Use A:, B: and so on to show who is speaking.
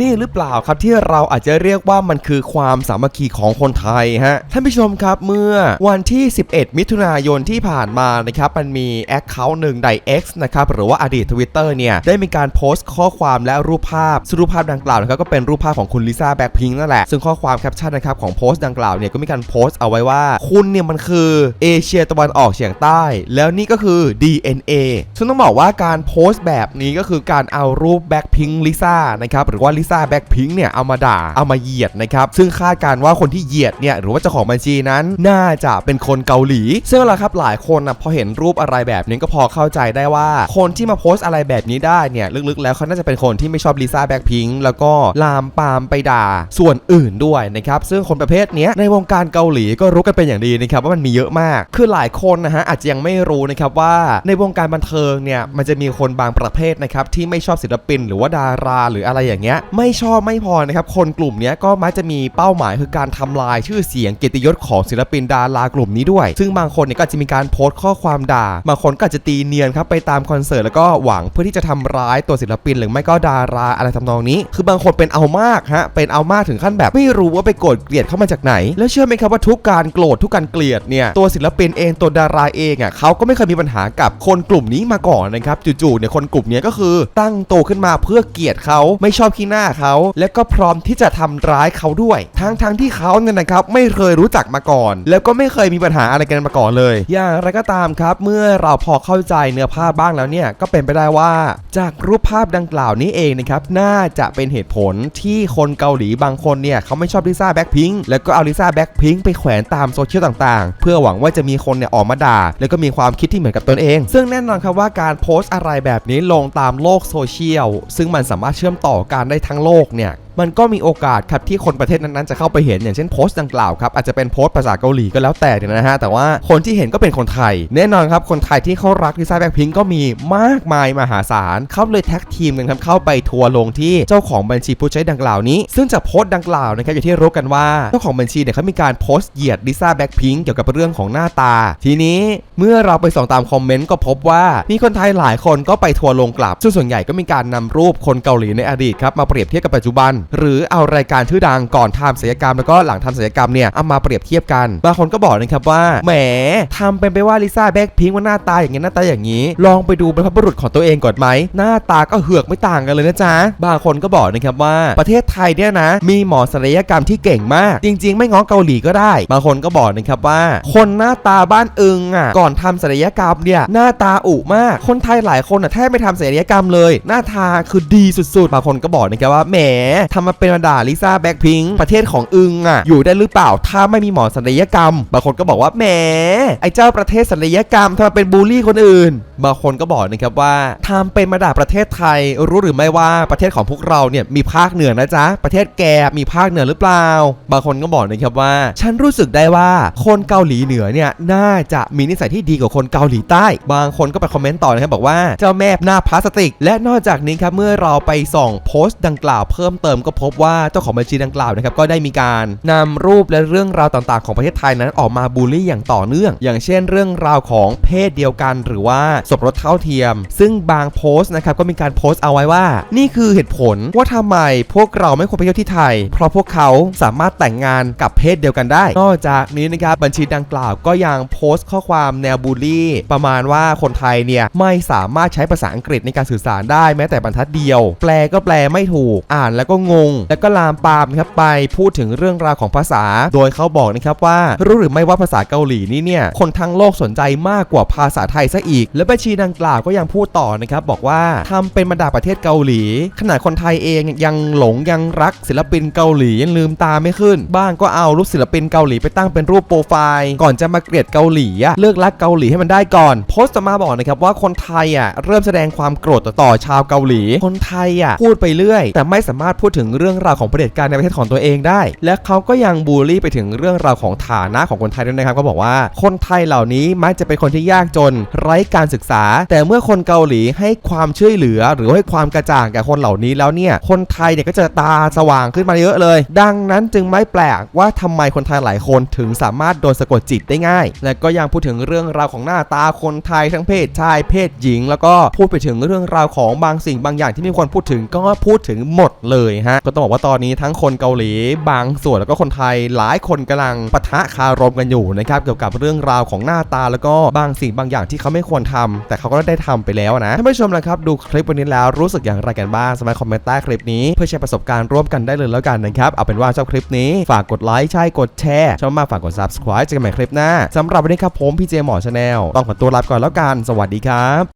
A: นี่หรือเปล่าครับที่เราอาจจะเรียกว่ามันคือความสามัคคีของคนไทยฮะท่านผู้ชมครับเมื่อวันที่ 11 มิถุนายนที่ผ่านมานะครับมันมีแอคเคาท์หนึ่งใน X นะครับหรือว่าอดีต Twitter เนี่ยได้มีการโพสต์ข้อความและรูปภาพซึ่งรูปภาพดังกล่าวนะครับก็เป็นรูปภาพของคุณลิซ่าแบ็คพิงนั่นแหละ ซึ่งข้อความแคปชั่นนะครับของโพสต์ดังกล่าวเนี่ยก็มีการโพสต์เอาไว้ว่า คุณเนี่ยมันคือเอเชียตะวันออกเฉียงใต้ แล้วนี่ก็คือ DNA ซึ่งต้องบอกว่าการโพสต์แบบนี้ก็คือการเอารูปแบ็คพิงลิซ่านะครับหรือว่าลิซ่าแบ็คพิงเนี่ยเอามาด่าเอามาเหยียดนะครับซึ่งคาดการ์ว่าคนที่เหยียดเนี่ยหรือว่าเจ้าของบัญชีนั้นน่าจะเป็นคนเกาหลี ซึ่งล่ะครับหลายคนนะพอเห็นรูปอะไรแบบนี้ก็พอเข้าใจได้ว่า คนที่มาโพสต์อะไรแบบนี้ได้เนี่ยลึกๆ แล้วเขาน่าจะเป็นคนที่ไม่ชอบลิซ่าแบ็คพิงแล้วก็ลามปามไปด่าส่วนอื่นด้วยนะครับซึ่งคนประเภทนี้ในวงการเกาหลีก็รู้กันเป็นอย่างดีนะครับว่ามันมีเยอะมาก คือหลายคนนะฮะอาจจะยังไม่รู้นะครับว่าในวงการบันเทิงเนี่ยมันจะมีคนบางประเภทนะครับที่ไม่ชอบศิลปิน หรือว่าดาราหรืออะไรอย่างเงี้ยไม่ชอบไม่พอนะครับคนกลุ่มนี้ก็มักจะมีเป้าหมายคือการทำลายชื่อเสียงเกียรติยศของศิลปินดารากลุ่มนี้ด้วย ซึ่งบางคนเนี่ยก็จะมีการโพสต์ข้อความด่า บางคนก็จะตีเนียนครับไปตามคอนเสิร์ตแล้วก็หวังเพื่อที่จะทำร้ายตัวศิลปินหรือไม่ก็ดาราอะไรทำนองนี้ คือบางคนเป็นเอามากฮะเป็นเอามากถึงขั้นแบบไม่รู้ว่าไปโกรธเกลียดเข้ามาจากไหน แล้วเชื่อไหมครับว่าทุกการโกรธทุกการเกลียดเนี่ยตัวศิลปินเองตัวดาราเองอะเขาก็ไม่เคยมีปัญหากับคนกลุ่มนี้มาก่อนนะครับจู่ๆเนี่ยคนกลุ่มนี้ก็คือตั้งโตขึ้นมาเพื่อเกลียดเขาไม่ชอบขี้หน้าเขาและก็พร้อมที่จะทำร้ายเขาด้วย ทั้งๆทที่เขาเนี่ยนะครับไม่เคยรู้จักมาก่อน แล้วก็ไม่เคยมีปัญหาอะไรกันมาก่อนเลย อย่างไรก็ตามครับ เมื่อเราพอเข้าใจเนื้อผ้าบ้างแล้วเนี่ยก็เป็นไปได้ว่า จากรูปภาพดังกล่าวนี้เองนะครับน่าจะเป็นเหตุผลที่คนเกาหลีบางคนเนี่ยเขาไม่ชอบลิซ่าแบ็คพิงแล้วก็เอาลิซ่าแบ็คพิงไปแขวนตามโซเชียลต่างๆ เพื่อหวังว่าจะมีคนเนี่ยออกมาด่า แล้วก็มีความคิดที่เหมือนกับตนเอง ซึ่งแน่นอนครับว่าการโพสต์อะไรแบบนี้ลงตามโลกโซเชียลซึ่งมันสามารถเชื่อมต่อการได้ทั้งโลกเนี่ย มันก็มีโอกาสครับที่คนประเทศนั้นๆจะเข้าไปเห็นอย่างเช่นโพสต์ดังกล่าวครับอาจจะเป็นโพสต์ภาษาเกาหลีก็แล้วแต่เนี่ยนะฮะแต่ว่าคนที่เห็นก็เป็นคนไทย แน่นอนครับคนไทยที่เขารักลิซ่าแบ็คพิงก็มีมากมายมหาศาลเขาเลยแท็กทีมกันครับเข้าไปทัวร์ลงที่เจ้าของบัญชีผู้ใช้ดังกล่าวนี้ ซึ่งจากโพสต์ดังกล่าวนะครับอย่างที่รู้กันว่าเจ้าของบัญชีเนี่ยเขามีการโพสต์เหยียดลิซ่าแบ็คพิงเกี่ยวกับเรื่องของหน้าตา ทีนี้เมื่อเราไปส่องตามคอมเมนต์ก็พบว่ามีคนไทยหลายคนก็ไปทัวร์ลงกลับซึ่งส่วนใหญ่ก็มีการนำรูปคนเกาหลีในอดีตครับมาเปรียบเทียบกับปัจจุบันหรือเอารายการชื่อดังก่อนทำศัลยกรรมแล้วก็หลังทำศัลยกรรมเนี่ยเอามาเปรียบเทียบกันบางคนก็บอกนะครับว่าแหมทำเป็นไปว่าลิซ่าแบ็คพิงว่าหน้าตาอย่างนี้หน้าตาอย่างนี้ ลองไปดูบรรพบุรุษของตัวเองก่อนไหมหน้าตาก็เหือกไม่ต่างกันเลยนะจ๊ะบางคนก็บอกนะครับว่าประเทศไทยเนี่ยนะ มีหมอศัลยกรรมที่เก่งมาก จริง ๆ ไม่ง้อเกาหลีก็ได้บางคนก็บอกนะครับว่า คนหน้าตาบ้านอึงอะก่อนทำศัลยกรรมเนี่ยหน้าตาอุมาก คนไทยหลายคนอะแทบไม่ทำศัลยกรรมเลย หน้าตาคือดีสุดๆบางคนก็บอกนะครับว่าแหมทำมาเป็นมาด่าลิซ่าแบ็คพิงประเทศของอึงอะ อยู่ได้หรือเปล่าถ้าไม่มีหมอศัลยกรรม บางคนก็บอกว่าแหมไอ้เจ้าประเทศศัลยกรรมทำไมเป็นบูลลี่คนอื่น บางคนก็บอกนะครับว่าทำเป็นมาด่าประเทศไทย รู้หรือไม่ว่าประเทศของพวกเราเนี่ยมีภาคเหนือนะจ๊ะประเทศแกมีภาคเหนือหรือเปล่า บางคนก็บอกนะครับว่า ฉันรู้สึกได้ว่าคนเกาหลีเหนือเนี่ยน่าจะมีนิสัยที่ดีกว่าคนเกาหลีใต้ บางคนก็ไปคอมเมนต์ต่อนะครับบอกว่าเจ้าแม่หน้าพลาสติก และนอกจากนี้ครับเมื่อเราไปส่องโพสต์ดังกล่าวเพิ่มเติมก็พบว่าเจ้าของบัญชีดังกล่าวนะครับก็ได้มีการนำรูปและเรื่องราวต่างๆ ของประเทศไทยนั้นออกมาบูลลี่อย่างต่อเนื่อง อย่างเช่น เรื่องราวของเพศเดียวกัน หรือว่าสมรสเท่าเทียม ซึ่งบางโพสต์นะครับก็มีการโพสต์เอาไว้ว่า นี่คือเหตุผลว่าทำไมพวกเราไม่ควรไปเที่ยวที่ไทย เพราะพวกเขาสามารถแต่งงานกับเพศเดียวกันได้ นอกจากนี้นะครับบัญชีดังกล่าวก็ยังโพสต์ข้อความแนวบูลลี่ ประมาณว่าคนไทยเนี่ยไม่สามารถใช้ภาษาอังกฤษในการสื่อสารได้แม้แต่บรรทัดเดียว แปลก็แปลไม่ถูกอ่านแล้วก็งง แล้วก็ลามปามนะครับไปพูดถึงเรื่องราวของภาษา โดยเขาบอกนะครับว่ารู้หรือไม่ว่าภาษาเกาหลีนี่เนี่ยคนทั้งโลกสนใจมากกว่าภาษาไทยซะอีก และบัญชีดังกล่าวก็ยังพูดต่อนะครับบอกว่าทำเป็นบรรดาประเทศเกาหลี ขนาดคนไทยเองยังหลงยังรักศิลปินเกาหลียังลืมตาไม่ขึ้น บ้างก็เอารูปศิลปินเกาหลีไปตั้งเป็นรูปโปรไฟล์ก่อนจะมาเกลียดเกาหลีอะเลิกรักเกาหลีให้มันได้ก่อน โพสต์มาบอกนะครับว่าคนไทยอะเริ่มแสดงความโกรธต่อชาวเกาหลี คนไทยอะพูดไปเรื่อย แต่ไม่สามารถพูดถึงเรื่องราวของเผด็จการในประเทศของตัวเองได้ และเขาก็ยังบูลลี่ไปถึงเรื่องราวของฐานะของคนไทยด้วยนะครับ ก็บอกว่าคนไทยเหล่านี้มักจะเป็นคนที่ยากจน ไร้การศึกษา แต่เมื่อคนเกาหลีให้ความช่วยเหลือ หรือให้ความกระจ่างแก่คนเหล่านี้แล้วเนี่ย คนไทยเนี่ยก็จะตาสว่างขึ้นมาเยอะเลย ดังนั้นจึงไม่แปลกว่าทำไมคนไทยหลายคนถึงสามารถโดนสะกดจิตได้ง่าย และก็ยังพูดถึงเรื่องราวของหน้าตาคนไทยทั้งเพศชายเพศหญิง แล้วก็พูดไปถึงเรื่องราวของบางสิ่งบางอย่างที่มีคนพูดถึงก็พูดถึงหมดเลยฮะ ก็ต้องบอกว่าตอนนี้ทั้งคนเกาหลีบางส่วนแล้วก็คนไทยหลายคนกำลังปะทะคารมกันอยู่นะครับเกี่ยวกับเรื่องราวของหน้าตาแล้วก็บางสิ่งบางอย่างที่เขาไม่ควรทำแต่เขาก็ได้ทำไปแล้วนะท่านผู้ชมนะครับดูคลิปวันนี้แล้วรู้สึกอย่างไรกันบ้างสมารถคอมเมนต์ใต้คลิปนี้เพื่อแชร์ประสบการณ์ร่วมกันได้เลยแล้วกันนะครับเอาเป็นว่าชอบคลิปนี้ฝากกดไลค์ใช่กดแชร์ชอบมากฝากกด subscribe เจอกันใหม่คลิปหน้าสำหรับวันนี้ครับผมพี่เจหมอชาแนลต้องขอตัวลาไปก่อนแล้วกัน สวัสดีครับ